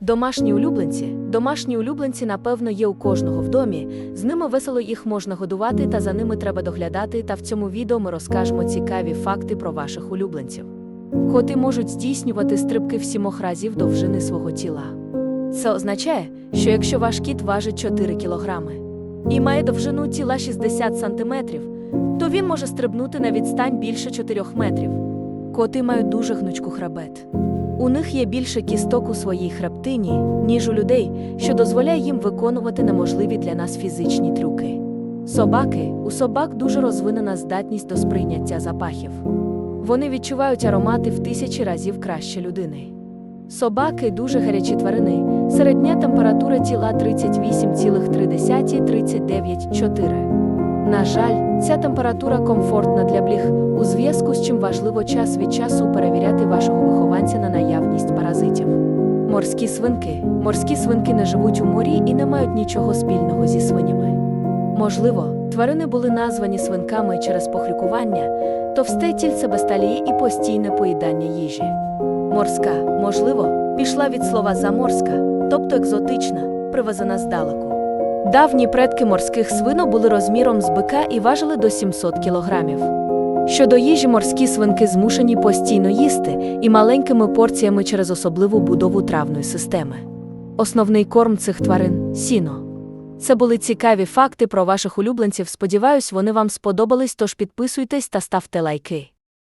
Домашні улюбленці. Домашні улюбленці, напевно, є у кожного в домі. З ними весело їх можна годувати, та за ними треба доглядати. Та в цьому відео ми розкажемо цікаві факти про ваших улюбленців. Коти можуть здійснювати стрибки в сімох разів довжини свого тіла. Це означає, що якщо ваш кіт важить 4 кілограми і має довжину тіла 60 сантиметрів, то він може стрибнути на відстань більше 4 метрів. Коти мають дуже гнучку хребет. У них є більше кісток у своїй хребтині, ніж у людей, що дозволяє їм виконувати неможливі для нас фізичні трюки. Собаки у собак дуже розвинена здатність до сприйняття запахів. Вони відчувають аромати в тисячі разів краще людини. Собаки дуже гарячі тварини. Середня температура тіла 38,3-39,4. На жаль, ця температура комфортна для бліг, у зв'язку з чим важливо час від часу перевіряти Морські свинки. Морські свинки не живуть у морі і не мають нічого спільного зі свинями. Можливо, тварини були названі свинками через похрюкування, товсте тільце без і постійне поїдання їжі. Морська, можливо, пішла від слова заморська, тобто екзотична, привезена здалеку. Давні предки морських свинок були розміром з бика і важили до 700 кілограмів. Щодо їжі, морські свинки змушені постійно їсти і маленькими порціями через особливу будову травної системи. Основний корм цих тварин сіно. Це були цікаві факти про ваших улюбленців. Сподіваюсь, вони вам сподобались, тож підписуйтесь та ставте лайки.